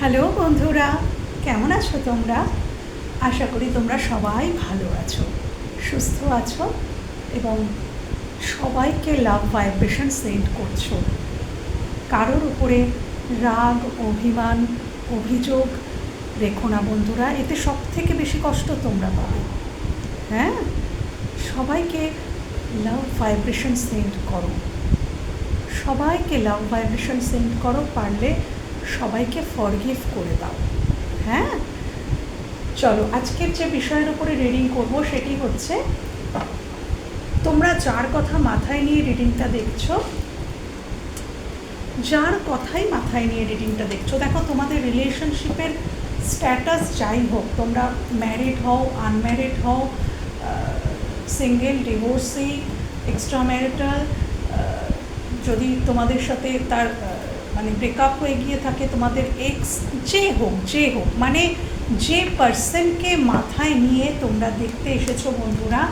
Hello বন্ধুরা, কেমন আছো তোমরা? আশা করি তোমরা সবাই ভালো আছো, সুস্থ আছো এবং সবাইকে লাভ ভাইব্রেশন সেন্ড করছ। কারোর উপরে রাগ, অভিমান, অভিযোগ রেখো না বন্ধুরা, এতে সব থেকে বেশি কষ্ট তোমরা পাবে। হ্যাঁ? সবাইকে লাভ ভাইব্রেশন সেন্ড করো। সবাইকে লাভ ভাইব্রেশন সেন্ড করো, পারলে সবাইকে ফরগিভ করে দাও। হ্যাঁ? চলো, আজকের যে বিষয়ের উপরে রিডিং করব সেটি হচ্ছে, তোমরা যার কথা মাথায় নিয়ে রিডিংটা দেখছ, যার কথাই মাথায় নিয়ে রিডিংটা দেখছ, দেখো তোমাদের রিলেশনশিপের স্ট্যাটাস যাই হোক, তোমরা ম্যারিড হও আনম্যারিড হও সিঙ্গেল ডিভোর্সি এক্সট্রা ম্যারিটাল যদি তোমাদের সাথে তার মানে ব্রেকআপ হয়ে গিয়ে থাকে, তোমাদের এক্স যে হোক যে হোক মানে যে পার্সনকে মাথায় নিয়ে তোমরা দেখতে এসেছ বন্ধুরা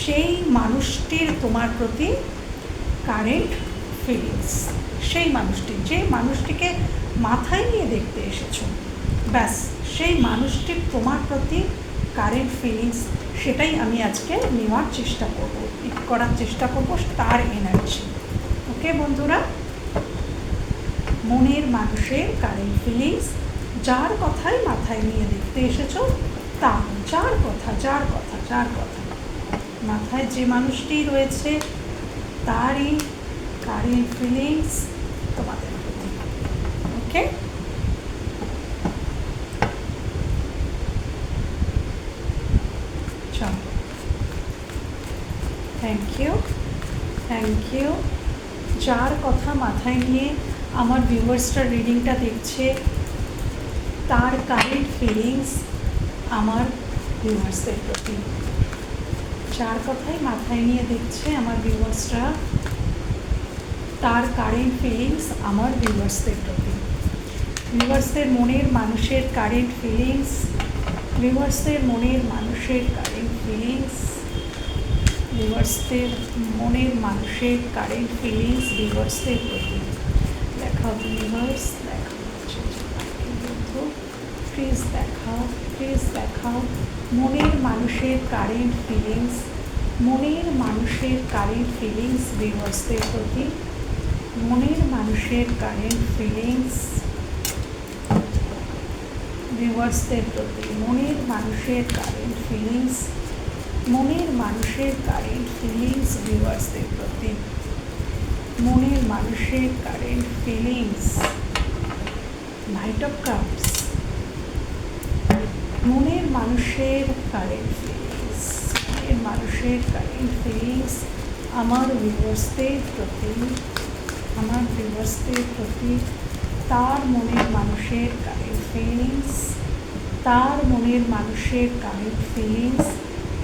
সেই মানুষটির তোমার প্রতি কারেন্ট ফিলিংস সেই মানুষটি, যে মানুষটিকে মাথায় নিয়ে দেখতে এসেছ, ব্যাস, সেই মানুষটির তোমার প্রতি কারেন্ট ফিলিংস সেটাই আমি আজকে নেওয়ার চেষ্টা করব করার চেষ্টা করব, তার এনার্জি ওকে বন্ধুরা? মনের মানুষের কারেন্ট ফিলিংস যার কথাই মাথায় নিয়ে দেখতে এসেছ তা যার কথা যার কথা যার কথা। মাথায় যে মানুষটি রয়েছে, তারই কারেন্ট ফিলিংস তোমাদের প্রতি okay thank you thank you যার কথা মাথায় নিয়ে আমার ভিউয়ার্সটা রিডিংটা দেখছে, তার কারেন্ট ফিলিংস আমার ভিউয়ার্সদের প্রতি। যার কথাই মাথায় নিয়ে দেখছে আমার ভিউয়ার্সরা তার কারেন্ট ফিলিংস আমার ভিউয়ার্সদের প্রতি। ভিউয়ার্সদের মনের মানুষের কারেন্ট ফিলিংস ভিউয়ার্সদের মনের মানুষের কারেন্ট ফিলিংস ভিউয়ার্সদের মনের মানুষের কারেন্ট ফিলিংস ভিউয়ার্সদের প্রতি। দেখাও ভিউয়ার্স দেখাও প্লিজ দেখাও প্লিজ দেখাও মনের মানুষের কারেন্ট ফিলিংস মনের মানুষের কারেন্ট ফিলিংস ভিউয়ার্সদের প্রতি মনের মানুষের কারেন্ট ফিলিংস ভিউয়ার্সদের প্রতি মনের মানুষের কারেন্ট ফিলিংস মনের মানুষের কারেন্ট ফিলিংস ভিউয়ার্সদের প্রতি মনের মানুষের current feelings knight of cups মনের মানুষের কারেন্ট ফিলিংস মনের মানুষের কারেন্ট ফিলিংস আমার ভিউয়ার্সদের প্রতি, আমার ভিউয়ার্সদের প্রতি, তার মনের মানুষের কারেন্ট ফিলিংস তার মনের মানুষের কারেন্ট ফিলিংস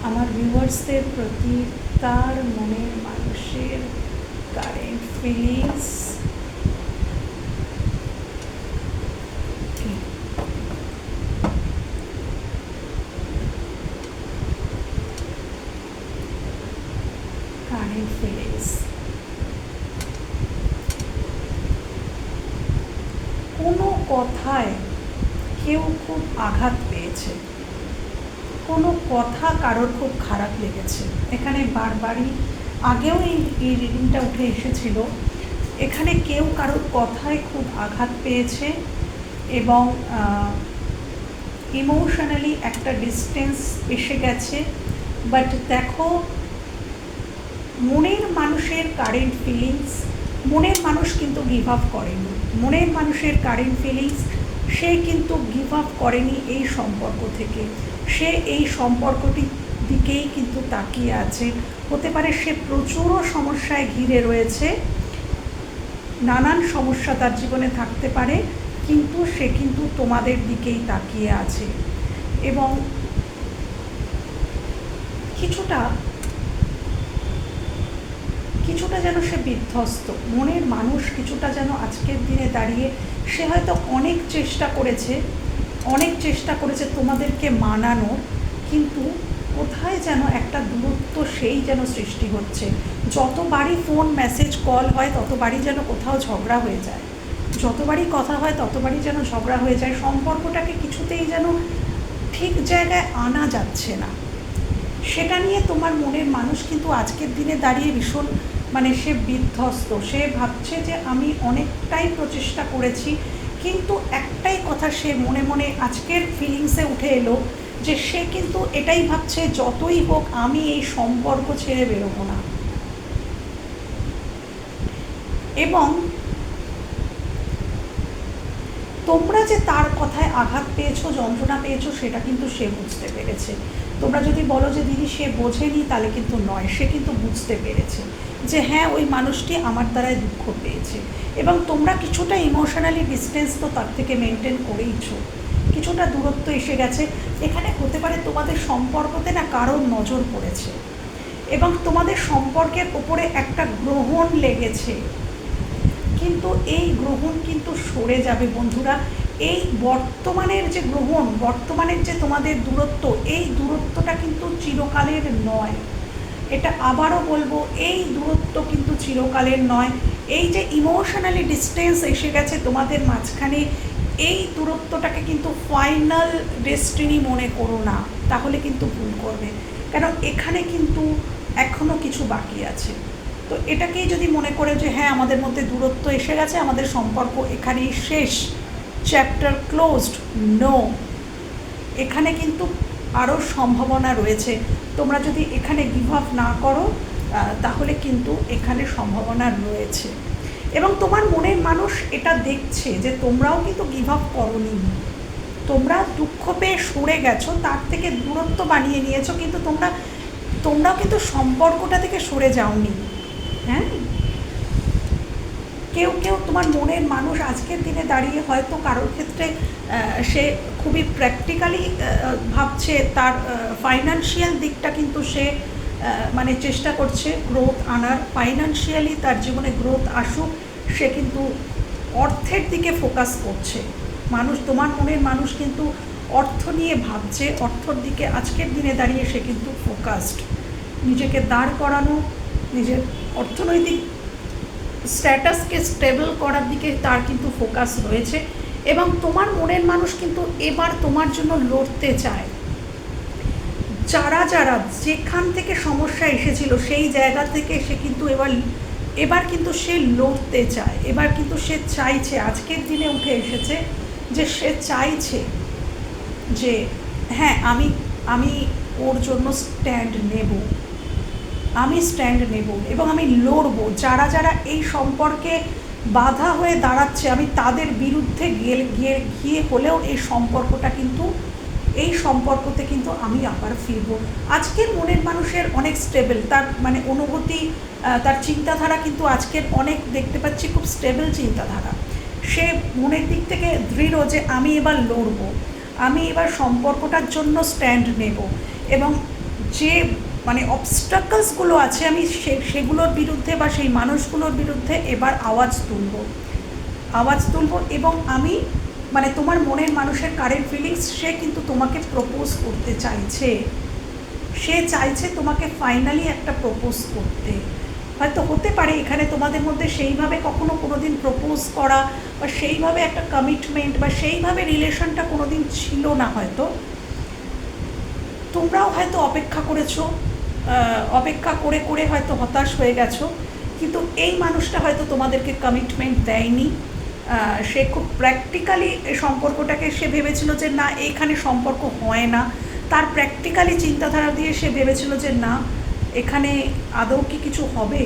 আমার ভিউয়ার্সদের প্রতি, তার মনের মানুষের কারেন্ট ফিলিংস কোনো কথায় কেউ খুব আঘাত পেয়েছে। কোনো কথা কারোর খুব খারাপ লেগেছে। এখানে বারবারই আগেও এই এই রিডিংটা উঠে এসেছিল। এখানে কেউ কারোর কথায় খুব আঘাত পেয়েছে এবং ইমোশনালি একটা ডিস্টেন্স এসে গেছে। বাট দেখো, মনের মানুষের কারেন্ট ফিলিংস মনের মানুষ কিন্তু গিভ আপ করেনি। মনের মানুষের কারেন্ট ফিলিংস সে কিন্তু গিভ আপ করেনি এই সম্পর্ক থেকে। সে এই সম্পর্কটির দিকেই কিন্তু তাকিয়ে আছে। হতে পারে সে প্রচুর সমস্যায় ঘিরে রয়েছে। নানান সমস্যা তার জীবনে থাকতে পারে, কিন্তু সে কিন্তু তোমাদের দিকেই তাকিয়ে আছে। এবং কিছুটা কিছুটা যেন সে বিধ্বস্ত। মনের মানুষ কিছুটা যেন আজকের দিনে দাঁড়িয়ে সে হয়তো অনেক চেষ্টা করেছে, অনেক চেষ্টা করেছে তোমাদেরকে মানানোর, কিন্তু কোথায় যেন একটা দূরত্ব সেই যেন সৃষ্টি হচ্ছে। যতবারই ফোন মেসেজ কল হয়, ততবারই যেন কোথাও ঝগড়া হয়ে যায়। যতবারই কথা হয়, ততবারই যেন ঝগড়া হয়ে যায়। সম্পর্কটাকে কিছুতেই যেন ঠিক জায়গায় আনা যাচ্ছে না। সেটা নিয়ে তোমার মনের মানুষ কিন্তু আজকের দিনে দাঁড়িয়ে ভীষণ মানে সে বিধ্বস্ত। সে ভাবছে যে আমি অনেকটাই প্রচেষ্টা করেছি, কিন্তু একটাই কথা সে মনে মনে আজকের ফিলিংসে উঠে এলো যে সে কিন্তু এটাই ভাবছে, যতই হোক আমি এই সম্পর্ক ছেড়ে বেরোবো না। এবং তোমরা যে তার কথায় আঘাত পেয়েছ, যন্ত্রণা পেয়েছ, সেটা কিন্তু সে বুঝতে পেরেছে। তোমরা যদি বলো যে, দিদি, সে বোঝেনি, তাহলে কিন্তু নয়, সে কিন্তু বুঝতে পেরেছে যে হ্যাঁ ওই মানুষটি আমার দ্বারাই দুঃখ পেয়েছে। এবং তোমরা কিছুটা ইমোশনালি ডিস্টেন্স তো তার থেকে মেনটেন করেইছো। কিছুটা দূরত্ব এসে গেছে। এখানে হতে পারে তোমাদের সম্পর্কতে না কারোর নজর পড়েছে। এবং তোমাদের সম্পর্কের ওপরে একটা গ্রহণ লেগেছে। কিন্তু এই গ্রহণ কিন্তু সরে যাবে বন্ধুরা। এই বর্তমানের যে গ্রহণ, বর্তমানের যে তোমাদের দূরত্ব, এই দূরত্বটা কিন্তু চিরকালের নয়। এটা আবারও বলব, এই দূরত্ব কিন্তু চিরকালের নয়। এই যে ইমোশনালি ডিস্টেন্স এসে গেছে তোমাদের মাঝখানে এই দূরত্বটাকে কিন্তু ফাইনাল ডেস্টিনি মনে করো না, তাহলে কিন্তু ভুল করবে। কেন এখানে কিন্তু এখনও কিছু বাকি আছে। তো এটাকেই যদি মনে করে যে হ্যাঁ আমাদের মধ্যে দূরত্ব এসে গেছে, আমাদের সম্পর্ক এখানেই শেষ চ্যাপ্টার ক্লোজড নো এখানে কিন্তু আরও সম্ভাবনা রয়েছে। তোমরা যদি এখানে গিভ আপ না করো তাহলে কিন্তু এখানে সম্ভাবনা রয়েছে। এবং তোমার মনের মানুষ এটা দেখছে যে তোমরাও কিন্তু গিভ আপ করনি। তোমরা দুঃখ পেয়ে সরে গেছো, তার থেকে দূরত্ব বানিয়ে নিয়েছো, কিন্তু তোমরা, তোমরাও কিন্তু সম্পর্কটা থেকে সরে যাওনি। হ্যাঁ? কেউ কেউ তোমার মনের মানুষ আজকের দিনে দাঁড়িয়ে হয়তো কারোর ক্ষেত্রে সে খুবই প্র্যাকটিক্যালি ভাবছে তার ফাইন্যান্সিয়াল দিকটা কিন্তু সে মানে চেষ্টা করছে গ্রোথ আনার। ফাইন্যান্সিয়ালি তার জীবনে গ্রোথ আসুক, সে কিন্তু অর্থের দিকে ফোকাস করছে। মানুষ, তোমার মনের মানুষ কিন্তু অর্থ নিয়ে ভাবছে, অর্থর দিকে আজকের দিনে দাঁড়িয়ে সে কিন্তু ফোকাসড নিজেকে দাঁড় করানো, নিজের অর্থনৈতিক স্ট্যাটাসকে স্টেবল করার দিকে তার কিন্তু ফোকাস রয়েছে। এবং তোমার মনের মানুষ কিন্তু এবার তোমার জন্য লড়তে চায়। যারা যারা যেখান থেকে সমস্যা এসেছিল, সেই জায়গা থেকে সে কিন্তু এবার এবার কিন্তু সে লড়তে চায়, এবার কিন্তু সে চাইছে, আজকের দিনে উঠে এসেছে যে সে চাইছে যে হ্যাঁ আমি আমি ওর জন্য স্ট্যান্ড নেব, আমি স্ট্যান্ড নেব এবং আমি লড়বো। যারা যারা এই সম্পর্কে বাধা হয়ে দাঁড়াচ্ছে, আমি তাদের বিরুদ্ধে গিয়ে গিয়ে গিয়ে হলেও এই সম্পর্কটা কিন্তু এই সম্পর্কতে কিন্তু আমি আবার ফিরবো। আজকের মনের মানুষের অনেক স্টেবল তার মানে অনুভূতি তার চিন্তাধারা কিন্তু আজকের অনেক দেখতে পাচ্ছি খুব স্টেবল চিন্তাধারা। সে মনের দিক থেকে দৃঢ় যে আমি এবার লড়বো, আমি এবার সম্পর্কটার জন্য স্ট্যান্ড নেব এবং যে মানে অবস্ট্রাকলসগুলো আছে আমি সে, সেগুলোর বিরুদ্ধে বা সেই মানুষগুলোর বিরুদ্ধে এবার আওয়াজ তুলব। আওয়াজ তুলব এবং আমি মানে তোমার মনের মানুষের কারেন্ট ফিলিংস সে কিন্তু তোমাকে প্রপোজ করতে চাইছে। সে চাইছে তোমাকে ফাইনালি একটা প্রপোজ করতে। হয়তো হতে পারে এখানে তোমাদের মধ্যে সেইভাবে কখনো কোনো দিন প্রপোজ করা বা সেইভাবে একটা কমিটমেন্ট বা সেইভাবে রিলেশনটা কোনো দিন ছিল না হয়তো। তোমরাও হয়তো অপেক্ষা করেছ অপেক্ষা করে করে হয়তো হতাশ হয়ে গেছো, কিন্তু এই মানুষটা হয়তো তোমাদেরকে কমিটমেন্ট দেয়নি। সে খুব প্র্যাকটিক্যালি সম্পর্কটাকে সে ভেবেছিল যে না, এখানে সম্পর্ক হয় না। তার প্র্যাকটিক্যালি চিন্তাধারা দিয়ে সে ভেবেছিল যে না, এখানে আদৌ কি কিছু হবে?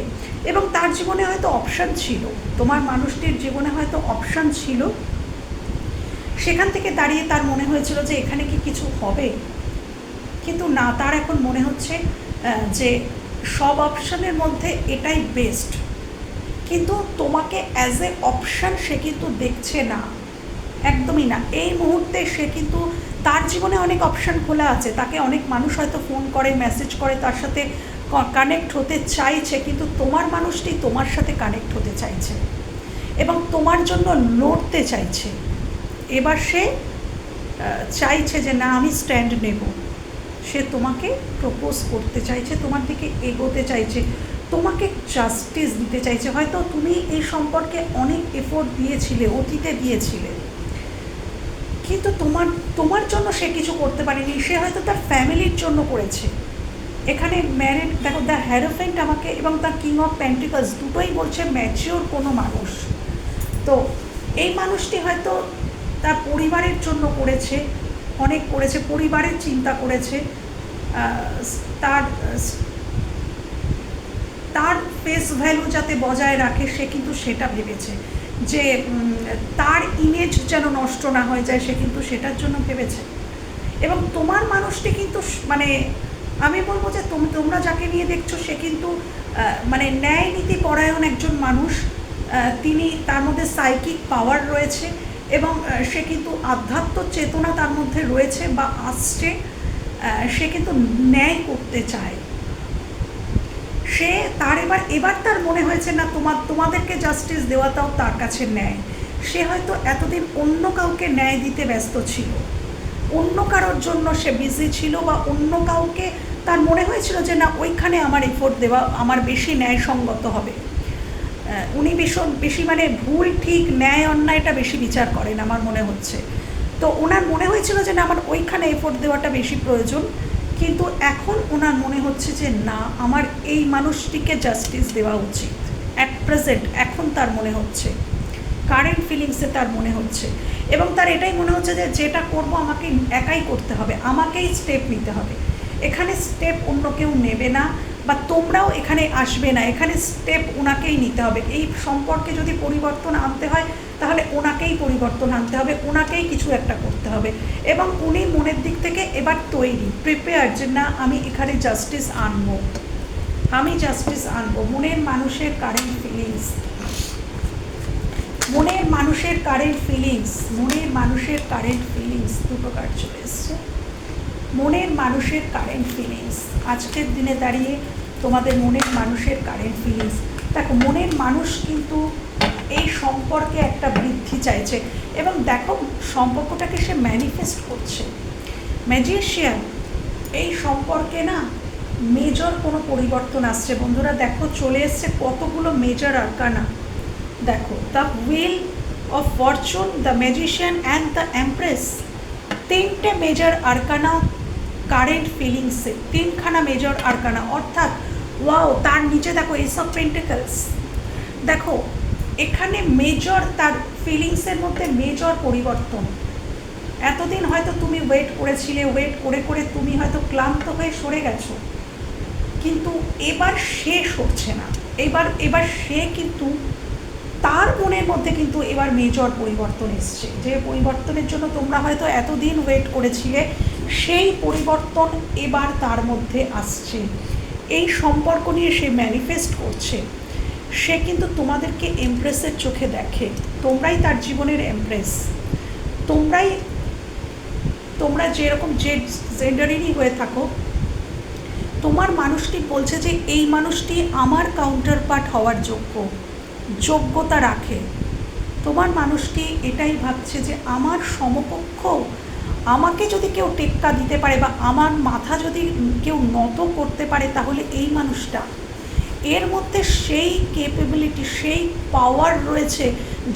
এবং তার জীবনে হয়তো অপশান ছিল। তোমার মানুষটির জীবনে হয়তো অপশান ছিল। সেখান থেকে দাঁড়িয়ে তার মনে হয়েছিল যে এখানে কি কিছু হবে? কিন্তু না, তার এখন মনে হচ্ছে যে সব অপশানের মধ্যে এটাই বেস্ট কিন্তু তোমাকে অ্যাজ এ অপশান সে কিন্তু দেখছে না। একদমই না। এই মুহূর্তে সে কিন্তু তার জীবনে অনেক অপশান খোলা আছে। তাকে অনেক মানুষ হয়তো ফোন করে মেসেজ করে, তার সাথে কানেক্ট হতে চাইছে, কিন্তু তোমার মানুষটি তোমার সাথে কানেক্ট হতে চাইছে এবং তোমার জন্য লড়তে চাইছে। এবার সে চাইছে যে না, আমি স্ট্যান্ড নেব। সে তোমাকে প্রপোজ করতে চাইছে, তোমার দিকে এগোতে চাইছে। তোমাকে জাস্টিস দিতে চাইছে। হয়তো তুমি এই সম্পর্কে অনেক এফোর্ট দিয়েছিলে, অতীতে দিয়েছিলে। কিন্তু তোমার তোমার জন্য সে কিছু করতে পারেনি। সে হয়তো তার ফ্যামিলির জন্য করেছে। এখানে ম্যারিড দেখো দ্য হ্যারোফেন্ট আমাকে এবং দ্য কিং অফ প্যান্টিকালস দুটোই বলছে ম্যাচিওর কোনো মানুষ। তো এই মানুষটি হয়তো তার পরিবারের জন্য করেছে, অনেক করেছে, পরিবারের চিন্তা করেছে। তার তার ফেস ভ্যালু যাতে বজায় রাখে, সে কিন্তু সেটা ভেবেছে। যে তার ইমেজ যেন নষ্ট না হয়ে যায়, সে কিন্তু সেটার জন্য ভেবেছে। এবং তোমার মানুষটি কিন্তু মানে আমি বলব যে, তোম- তোমরা যাকে নিয়ে দেখছ, সে কিন্তু মানে ন্যায় নীতি পরায়ণ একজন মানুষ। তিনি তার মধ্যে সাইকিক পাওয়ার রয়েছে এবং সে কিন্তু আধ্যাত্ম চেতনা তার মধ্যে রয়েছে বা আসছে। সে কিন্তু ন্যায় করতে চায়। সে তার এবার এবার তার মনে হয়েছে, না, তোমার, তোমাদেরকে জাস্টিস দেওয়াটাও তার কাছে ন্যায়। সে হয়তো এতদিন অন্য কাউকে ন্যায় দিতে ব্যস্ত ছিল। অন্য কারোর জন্য সে বিজি ছিল বা অন্য কাউকে তার মনে হয়েছিল যে, না, ওইখানে আমার এফোর্ট দেওয়া, আমার বেশি ন্যায়সঙ্গত হবে। উনি ভীষণ, বেশি মানে ভুল, ঠিক, ন্যায়, অন্যায়টা বেশি বিচার করেন আমার মনে হচ্ছে। তো ওনার মনে হয়েছিল যে, না, আমার ওইখানে এফোর্ট দেওয়াটা বেশি প্রয়োজন। কিন্তু এখন ওনার মনে হচ্ছে যে না, আমার এই মানুষটিকে জাস্টিস দেওয়া উচিত। অ্যাট প্রেজেন্ট এখন তার মনে হচ্ছে। কারেন্ট ফিলিংসে তার মনে হচ্ছে। এবং তার এটাই মনে হচ্ছে যে যেটা করব আমাকে একাই করতে হবে, আমাকেই স্টেপ নিতে হবে। এখানে স্টেপ অন্য কেউ নেবে না বা তোমরাও এখানে আসবে না। এখানে স্টেপ ওনাকেই নিতে হবে। এই সম্পর্কে যদি পরিবর্তন আনতে হয় তাহলে ওনাকেই পরিবর্তন আনতে হবে ওনাকেই কিছু একটা করতে হবে। এবং উনি মনের দিক থেকে এবার তৈরি প্রিপেয়ার যে না, আমি এখানে জাস্টিস আনব। আমি জাস্টিস আনব। মনের মানুষের কারেন্ট ফিলিংস মনের মানুষের কারেন্ট ফিলিংস মনের মানুষের কারেন্ট ফিলিংস দুটো কার্ড চলে এসছে। মনের মানুষের কারেন্ট ফিলিংস আজকের দিনে দাঁড়িয়ে তোমাদের মনের মানুষের কারেন্ট ফিলিংস দেখো, মনের মানুষ কিন্তু এই সম্পর্কে একটা বৃদ্ধি চাইছে। এবং দেখো, সম্পর্কটাকে সে ম্যানিফেস্ট করছে। ম্যাজিশিয়ান এই সম্পর্কে না মেজর কোনো পরিবর্তন আসছে। বন্ধুরা, দেখো, চলে এসছে কতগুলো মেজর আরকানা দেখো the wheel of fortune the magician and the empress তিনটে মেজর আরকানা কারেন্ট ফিলিংসে তিনখানা মেজর আরকানা অর্থাৎ ওয়াও তার নিচে দেখো এইসব পেন্টিকলস দেখো, এখানে মেজর তার ফিলিংসের মধ্যে মেজর পরিবর্তন। এতদিন হয়তো তুমি ওয়েট করেছিলে ওয়েট করে করে তুমি হয়তো ক্লান্ত হয়ে সরে গেছো। কিন্তু এবার সে সরছে না। এবার এবার সে কিন্তু তার মনের মধ্যে কিন্তু এবার মেজর পরিবর্তন এসছে। যে পরিবর্তনের জন্য তোমরা হয়তো এতদিন ওয়েট করেছিলে, সেই পরিবর্তন এবার তার মধ্যে আসছে। এই সম্পর্ক নিয়ে সে ম্যানিফেস্ট করছে, সে কিন্তু তোমাদেরকে এমপ্রেসের চোখে দেখে। তোমরাই তার জীবনের এমপ্রেস তোমরাই, তোমরা যেরকম যে জেন্ডারেরই হয়ে থাকো, তোমার মানুষটি বলছে যে এই মানুষটি আমার কাউন্টার পার্ট হওয়ার যোগ্য, যোগ্যতা রাখে। তোমার মানুষটি এটাই ভাবছে যে আমার সমকক্ষ আমাকে যদি কেউ টেক্কা দিতে পারে বা আমার মাথা যদি কেউ নত করতে পারে, তাহলে এই মানুষটা, এর মধ্যে সেই কেপেবিলিটি সেই পাওয়ার রয়েছে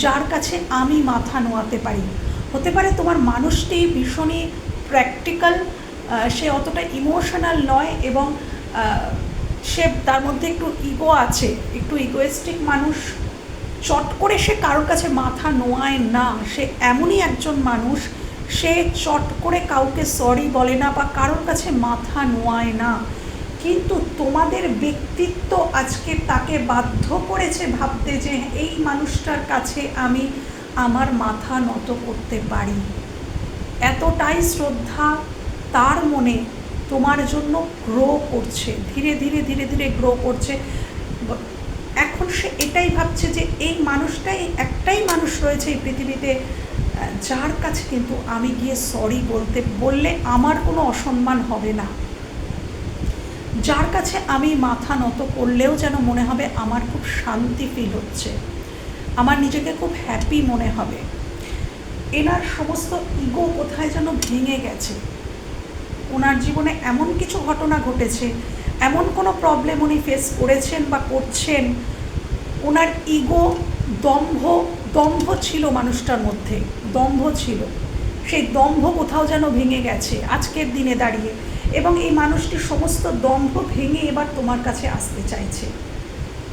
যার কাছে আমি মাথা নোয়াতে পারি। হতে পারে তোমার মানুষটি ভীষণই প্র্যাকটিক্যাল সে অতটা ইমোশনাল নয় এবং সে তার মধ্যে একটু ইগো আছে, একটু ইগোয়েস্টিক মানুষ। চট করে সে কারোর কাছে মাথা নোয়ায় না, সে এমনই একজন মানুষ সে চট করে কাউকে সরি বলে না বা কারোর কাছে মাথা নোয়ায় না। কিন্তু তোমাদের ব্যক্তিত্ব আজকে তাকে বাধ্য করেছে ভাবতে যে এই মানুষটার কাছে আমি আমার মাথা নত করতে পারি। এতটাই শ্রদ্ধা তার মনে তোমার জন্য গ্রো করছে, ধীরে ধীরে ধীরে ধীরে গ্রো করছে। এখন সে এটাই ভাবছে যে এই মানুষটাই একটাই মানুষ রয়েছে এই পৃথিবীতে যার কাছে কিন্তু আমি গিয়ে সরি বলতে, বললে আমার কোনো অসম্মান হবে না। যার কাছে আমি মাথা নত করলেও যেন মনে হবে আমার খুব শান্তি ফিল হচ্ছে, আমার নিজেকে খুব হ্যাপি মনে হবে। এনার সমস্ত ইগো কোথায় যেন ভেঙে গেছে। ওনার জীবনে এমন কিছু ঘটনা ঘটেছে, এমন কোনো প্রবলেম উনি ফেস করেছেন বা করছেন, ওনার ইগো দম্ভ দম্ভ ছিল মানুষটার মধ্যে দম্ভ ছিল। সেই দম্ভ কোথাও যেন ভেঙে গেছে আজকের দিনে দাঁড়িয়ে এবং এই মানুষটি সমস্ত দম্ভ ভেঙে এবার তোমার কাছে আসতে চাইছে।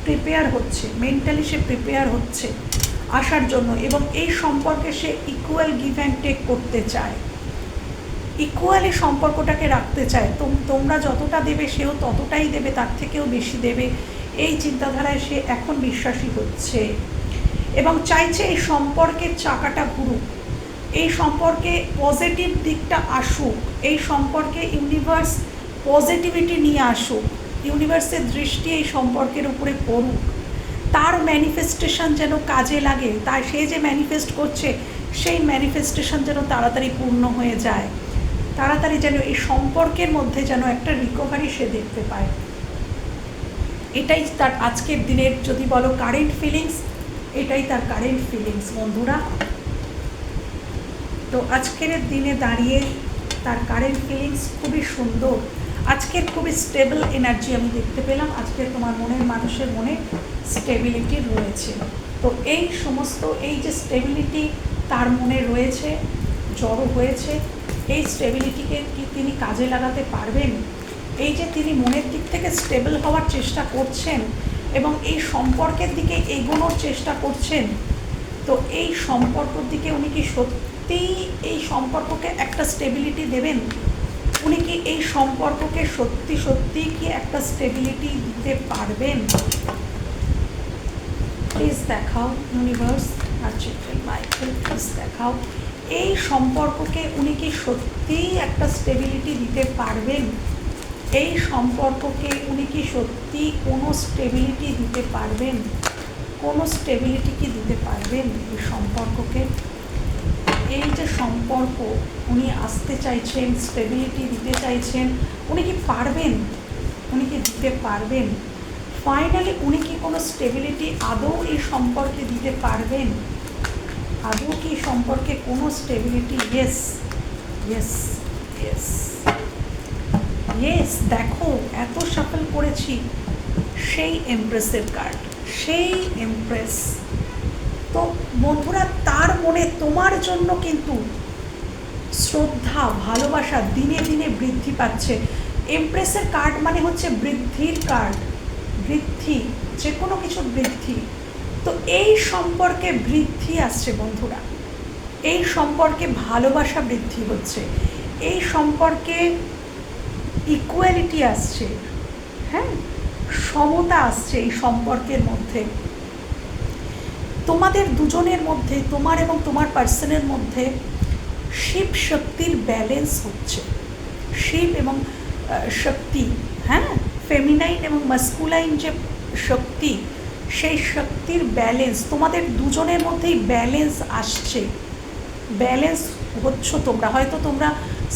প্রিপেয়ার হচ্ছে মেন্টালি সে প্রিপেয়ার হচ্ছে আসার জন্য এবং এই সম্পর্কে সে ইকুয়াল গিভ অ্যান্ড টেক করতে চায়। ইকুয়ালি সম্পর্কটাকে রাখতে চায়। তোম- তোমরা যতটা দেবে সেও ততটাই দেবে, তার থেকেও বেশি দেবে। এই চিন্তাধারায় সে এখন বিশ্বাসী হচ্ছে। এবং চাইছে এই সম্পর্কের চাকাটা ঘুরুক। এই সম্পর্কে পজিটিভ দিকটা আসুক। এই সম্পর্কে ইউনিভার্স পজিটিভিটি নিয়ে আসুক। ইউনিভার্সের দৃষ্টি এই সম্পর্কের উপরে পড়ুক। তার ম্যানিফেস্টেশন যেন কাজে লাগে, তাই সে যে ম্যানিফেস্ট করছে, সেই ম্যানিফেস্টেশন যেন তাড়াতাড়ি পূর্ণ হয়ে যায়। তাড়াতাড়ি যেন এই সম্পর্কের মধ্যে যেন একটা রিকভারি সে দেখতে পায়। এটাই তার আজকের দিনের, যদি বলো কারেন্ট ফিলিংস এটাই তার কারেন্ট ফিলিংস বন্ধুরা। তো আজকের দিনে দাঁড়িয়ে তার কারেন্ট ফিলিংস খুবই সুন্দর, আজকের খুবই স্টেবল এনার্জি আমি দেখতে পেলাম। আজকে তোমার মনের মানুষের মনে স্টেবিলিটি রয়েছে। তো এই সমস্ত, এই যে স্টেবিলিটি তার মনে রয়েছে, জড়ো হয়েছে, এই স্টেবিলিটিকে কি তিনি কাজে লাগাতে পারবেন? এই যে তিনি মনের দিক থেকে স্টেবল হওয়ার চেষ্টা করছেন এবং এই সম্পর্কের দিকে এগোনোর চেষ্টা করছেন, তো এই সম্পর্কর দিকে উনি কি সত্যিই এই সম্পর্ককে একটা স্টেবিলিটি দেবেন? উনি কি এই সম্পর্ককে সত্যি সত্যি কি একটা স্টেবিলিটি দিতে পারবেন? প্লিজ দেখাও ইউনিভার্স আর মাইকেল প্লিজ দেখাও। এই সম্পর্ককে উনি কি সত্যিই একটা স্টেবিলিটি দিতে পারবেন? এই সম্পর্ককে উনি কি সত্যি কোনো স্টেবিলিটি দিতে পারবেন? কোনো স্টেবিলিটি কি দিতে পারবেন এই সম্পর্ককে? এই যে সম্পর্ক, উনি আসতে চাইছেন স্টেবিলিটি দিতে চাইছেন, উনি কি পারবেন? উনি কি দিতে পারবেন? ফাইনালি উনি কি কোনো স্টেবিলিটি আদৌ এই সম্পর্কে দিতে পারবেন? আদৌ কি সম্পর্কে কোনো stability yes yes yes yes দেখো, এত সফল করেছি। সেই এমপ্রেসের কার্ড সেই এমপ্রেস তো বন্ধুরা, তার মনে তোমার জন্য কিন্তু শ্রদ্ধা, ভালোবাসা দিনে দিনে বৃদ্ধি পাচ্ছে। এমপ্রেসের কার্ড মানে হচ্ছে বৃদ্ধির কার্ড বৃদ্ধি যে কোনো কিছু বৃদ্ধি। তো এই সম্পর্কে বৃদ্ধি আসছে বন্ধুরা। এই সম্পর্কে ভালোবাসা বৃদ্ধি হচ্ছে। এই সম্পর্কে ইকুয়ালিটি আসছে হ্যাঁ? সমতা আসছে এই সম্পর্কের মধ্যে। তোমাদের দুজনের মধ্যে, তোমার এবং তোমার পার্সনের মধ্যে শিব শক্তির ব্যালেন্স হচ্ছে। শিব এবং শক্তি হ্যাঁ? ফেমিনাইন এবং মাস্কুলাইন যে শক্তি, সেই শক্তির ব্যালেন্স তোমাদের দুজনের মধ্যেই ব্যালেন্স আসছে। ব্যালেন্স হচ্ছ তোমরা। হয়তো তোমরা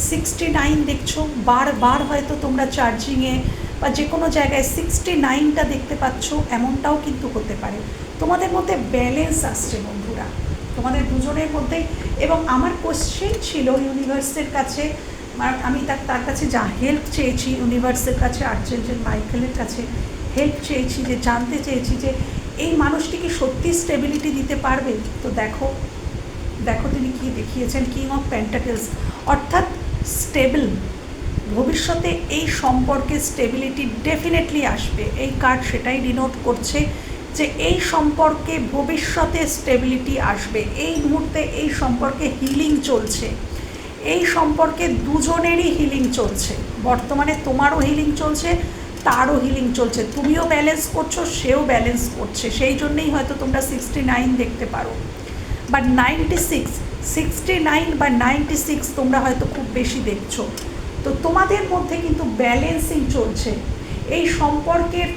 সিক্সটি নাইন দেখছ বারবার হয়তো তোমরা চার্জিংয়ে বা যে কোনো জায়গায় সিক্সটি নাইনটা দেখতে পাচ্ছ, এমনটাও কিন্তু হতে পারে। তোমাদের মধ্যে ব্যালেন্স আসছে বন্ধুরা, তোমাদের দুজনের মধ্যেই এবং আমার কোশ্চেন ছিল ইউনিভার্সের কাছে আমি তার তার কাছে যা হেল্প চেয়েছি ইউনিভার্সের কাছে আর্জেন্টিন মাইকেলের কাছে হেল্প চেয়েছি, যে জানতে চেয়েছি যে এই মানুষটি কি সত্যি স্টেবিলিটি দিতে পারবে? তো দেখো দেখো তিনি কি দেখিয়েছেন কিং অফ প্যান্টাকেলস অর্থাৎ স্টেবল। ভবিষ্যতে এই সম্পর্কে স্টেবিলিটি ডেফিনেটলি আসবে। এই কার্ড সেটাই ডিনোট করছে যে এই সম্পর্কে ভবিষ্যতে স্টেবিলিটি আসবে। এই মুহূর্তে এই সম্পর্কে হিলিং চলছে। এই সম্পর্কে দুজনেরই হিলিং চলছে। বর্তমানে তোমারও হিলিং চলছে, তারও হিলিং চলছে। তুমিও ব্যালেন্স করছ, সেও ব্যালেন্স করছে। সেই জন্যেই হয়তো তোমরা সিক্সটি নাইন দেখতে পারো। বা নাইনটি সিক্স সিক্সটি নাইন বা নাইনটি সিক্স তোমরা হয়তো খুব বেশি দেখছ। তো তোমাদের মধ্যে কিন্তু ব্যালেন্সিং চলছে। এই সম্পর্কের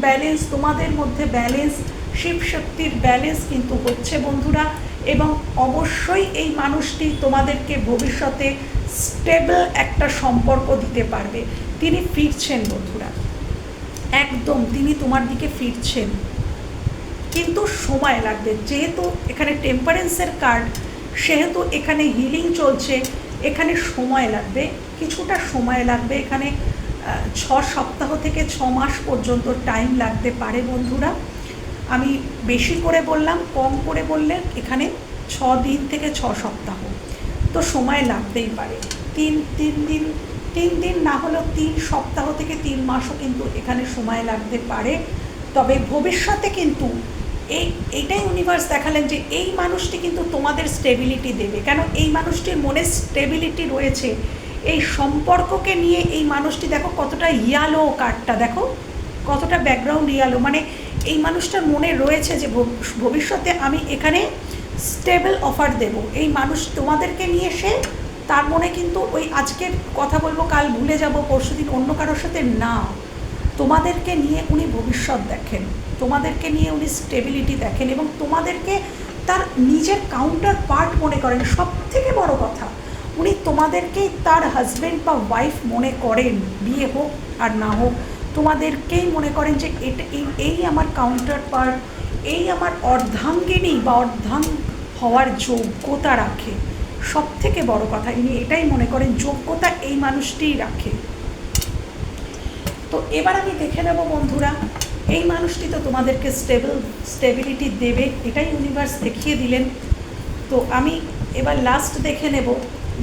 ব্যালেন্স তোমাদের মধ্যে ব্যালেন্স শিব শক্তির ব্যালেন্স কিন্তু হচ্ছে বন্ধুরা। এবং অবশ্যই এই মানুষটি তোমাদেরকে ভবিষ্যতে স্টেবল একটা সম্পর্ক দিতে পারবে। তিনি ফিরছেন বন্ধুরা। একদম, তিনি তোমার দিকে ফিরছেন। কিন্তু সময় লাগবে। যেহেতু এখানে টেম্পারেন্সের কার্ড সেহেতু এখানে হিলিং চলছে, এখানে সময় লাগবে, কিছুটা সময় লাগবে, এখানে ছ সপ্তাহ থেকে ছ মাস পর্যন্ত টাইম লাগতে পারে বন্ধুরা। আমি বেশি করে বললাম, কম করে বললে এখানে ছ দিন থেকে ছ সপ্তাহ। তো সময় লাগতেই পারে। তিন তিন দিন তিন দিন না হলেও তিন সপ্তাহ থেকে তিন মাসও কিন্তু এখানে সময় লাগতে পারে। তবে ভবিষ্যতে কিন্তু এই এটাই ইউনিভার্স দেখালেন যে এই মানুষটি কিন্তু তোমাদের স্টেবিলিটি দেবে। কেন? এই মানুষটির মনে স্টেবিলিটি রয়েছে। এই সম্পর্ককে নিয়ে এই মানুষটি দেখো কতটা ইয়ালো কার্ডটা দেখো? কতটা ব্যাকগ্রাউন্ড ইয়ালো মানে এই মানুষটার মনে রয়েছে যে ভব- ভবিষ্যতে আমি এখানে স্টেবল অফার দেব। এই মানুষ তোমাদেরকে নিয়ে সে তার মনে কিন্তু ওই আজকের কথা বলব, কাল ভুলে যাব, পরশুদিন অন্য কারোর সাথে না। তোমাদেরকে নিয়ে উনি ভবিষ্যৎ দেখেন, তোমাদেরকে নিয়ে উনি স্টেবিলিটি দেখেন এবং তোমাদেরকে তার নিজের কাউন্টার পার্ট মনে করেন। সব থেকে বড় কথা, উনি তোমাদেরকেই তার হাজব্যান্ড বা ওয়াইফ মনে করেন, বিয়ে হোক আর না হোক, তোমাদেরকেই মনে করেন যে এটা এই- আমার কাউন্টার পার্ট এই আমার অর্ধাঙ্গিনী বা অর্ধাঙ্গ হওয়ার যোগ্যতা রাখে। সব থেকে বড় কথা, ইনি এটাই মনে করেন, যোগ্যতা এই মানুষটিই রাখে। তো এবার আমি দেখে নেব বন্ধুরা, এই মানুষটি তো তোমাদেরকে স্টেবল স্টেবিলিটি দেবে, এটাই ইউনিভার্স দেখিয়ে দিলেন। তো আমি এবার লাস্ট দেখে নেব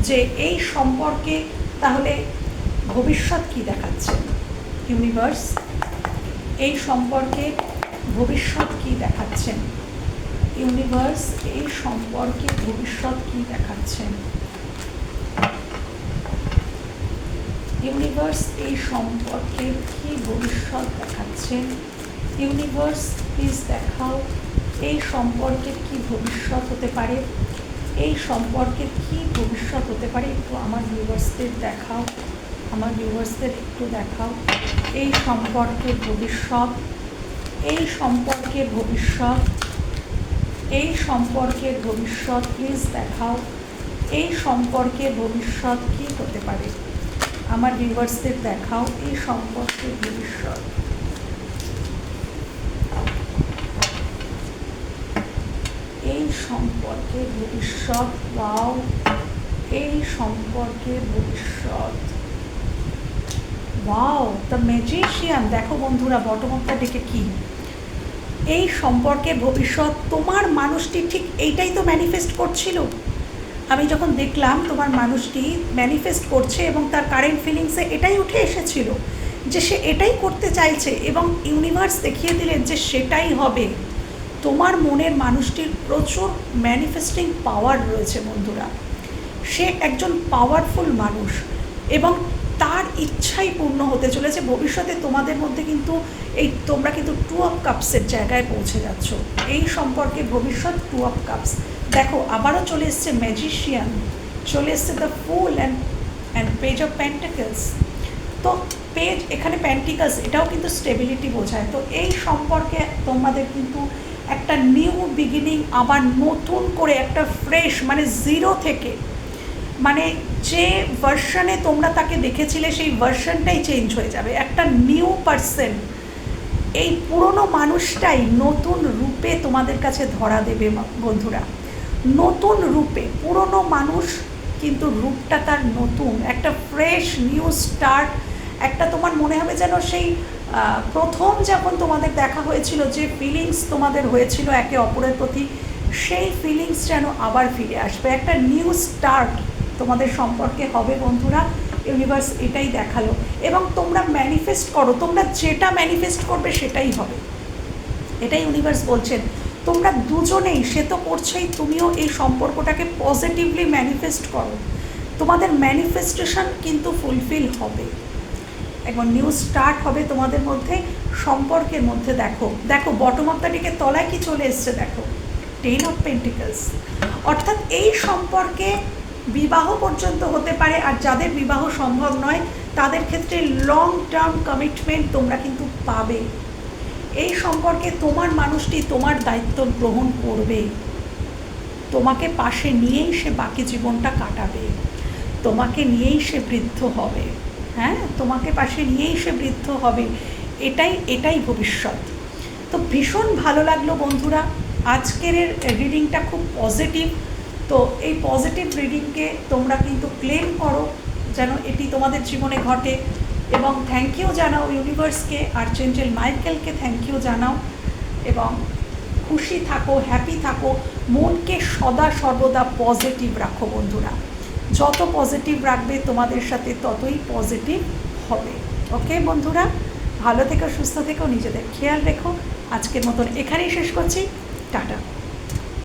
যে এই সম্পর্কে তাহলে ভবিষ্যৎ কি দেখাচ্ছে? ইউনিভার্স এই সম্পর্কে ভবিষ্যৎ কি দেখাচ্ছেন ইউনিভার্স এই সম্পর্কে ভবিষ্যৎ কি দেখাচ্ছেন ইউনিভার্স এই সম্পর্কে কি ভবিষ্যৎ দেখাচ্ছেন ইউনিভার্স প্লিজ দেখাও। এই সম্পর্কে কি ভবিষ্যৎ হতে পারে? এই সম্পর্কে কি ভবিষ্যৎ হতে পারে? একটু আমার ভিউয়ার্সদের দেখাও। আমার ভিউয়ার্সদের একটু দেখাও। এই সম্পর্কে ভবিষ্যৎ। এই সম্পর্কে ভবিষ্যৎ। এই সম্পর্কে ভবিষ্যৎ প্লিজ দেখাও। এই সম্পর্কে ভবিষ্যৎ কি হতে পারে? আমার ভিউয়ার্সদের দেখাও এই সম্পর্কে ভবিষ্যৎ। এই সম্পর্কে ভবিষ্যৎ ওয়াও এই সম্পর্কে ভবিষ্যৎ। ওয়াও দ্য ম্যাজিশিয়ান দেখো বন্ধুরা বটমটা ডেকে কি? এই সম্পর্কে ভবিষ্যৎ, তোমার মানুষটি ঠিক এইটাই তো ম্যানিফেস্ট করছিল। আমি যখন দেখলাম তোমার মানুষটি ম্যানিফেস্ট করছে এবং তার কারেন্ট ফিলিংসে এটাই উঠে এসেছিল যে সে এটাই করতে চাইছে এবং ইউনিভার্স দেখিয়ে দিলেন যে সেটাই হবে, তোমার মনের মানুষটির প্রচুর ম্যানিফেস্টিং পাওয়ার রয়েছে বন্ধুরা। সে একজন পাওয়ারফুল মানুষ এবং তার ইচ্ছাই পূর্ণ হতে চলেছে। ভবিষ্যতে তোমাদের মধ্যে কিন্তু এই তোমরা কিন্তু টু অফ কাপসের জায়গায় পৌঁছে যাচ্ছ। এই সম্পর্কে ভবিষ্যৎ টু অফ কাপস দেখো, আবারও চলে এসছে ম্যাজিশিয়ান চলে এসছে the fool and and page of pentacles তো পেজ এখানে প্যান্টিকলস এটাও কিন্তু স্টেবিলিটি বোঝায়। তো এই সম্পর্কে তোমাদের কিন্তু একটা নিউ বিগিনিং আবার নতুন করে একটা ফ্রেশ মানে জিরো থেকে মানে যে ভার্সনে তোমরা তাকে দেখেছিলে, সেই ভার্সনটাই চেঞ্জ হয়ে যাবে। একটা নিউ পার্সন এই পুরনো মানুষটাই নতুন রূপে তোমাদের কাছে ধরা দেবে বন্ধুরা। নতুন রূপে, পুরনো মানুষ কিন্তু রূপটা তার নতুন। একটা ফ্রেশ নিউ স্টার্ট একটা তোমার মনে হবে যেন সেই প্রথম যখন তোমাদের দেখা হয়েছিল, যে ফিলিংস তোমাদের হয়েছিল একে অপরের প্রতি, সেই ফিলিংস যেন আবার ফিরে আসবে। একটা নিউ স্টার্ট তোমাদের সম্পর্কে হবে বন্ধুরা ইউনিভার্স এটাই দেখাল। এবং তোমরা ম্যানিফেস্ট করো, তোমরা যেটা ম্যানিফেস্ট করবে সেটাই হবে। এটাই ইউনিভার্স বলছেন। তোমরা দুজনেই, সে তো করছেই, তুমিও এই সম্পর্কটাকে পজিটিভলি ম্যানিফেস্ট করো। তোমাদের ম্যানিফেস্টেশন কিন্তু ফুলফিল হবে। একবার নিউ স্টার্ট হবে তোমাদের মধ্যে, সম্পর্কের মধ্যে দেখো। দেখো বটম অফ তলায় কি চলে এসছে দেখো। টেন অফ পেন্টিকলস অর্থাৎ এই সম্পর্কে বিবাহ পর্যন্ত হতে পারে, আর যাদের বিবাহ সম্ভব নয়, তাদের ক্ষেত্রে লং টার্ম কমিটমেন্ট তোমরা কিন্তু পাবে। এই সম্পর্কে তোমার মানুষটি তোমার দায়িত্ব গ্রহণ করবে। তোমাকে পাশে নিয়েই সে বাকি জীবনটা কাটাবে। তোমাকে নিয়েই সে বৃদ্ধ হবে। হ্যাঁ? তোমাকে পাশে নিয়েই সে বৃদ্ধ হবে। এটাই এটাই ভবিষ্যৎ। তো ভীষণ ভালো লাগল বন্ধুরা। আজকের রিডিংটা খুব পজিটিভ তো এই পজিটিভ রিডিংকে তোমরা কিন্তু ক্লেম করো যেন এটি তোমাদের জীবনে ঘটে। এবং থ্যাংক ইউ জানাও ইউনিভার্সকে আর চেঞ্জেল মাইকেলকে থ্যাংক ইউ জানাও। এবং খুশি থাকো হ্যাপি থাকো, মনকে সদা সর্বদা পজিটিভ রাখো বন্ধুরা। যত পজিটিভ রাখবে তোমাদের সাথে ততই পজিটিভ হবে। ওকে বন্ধুরা? ভালো থেকো, সুস্থ থেকো, নিজেদের খেয়াল রেখো। আজকের মতন এখানেই শেষ করছি। টাটা।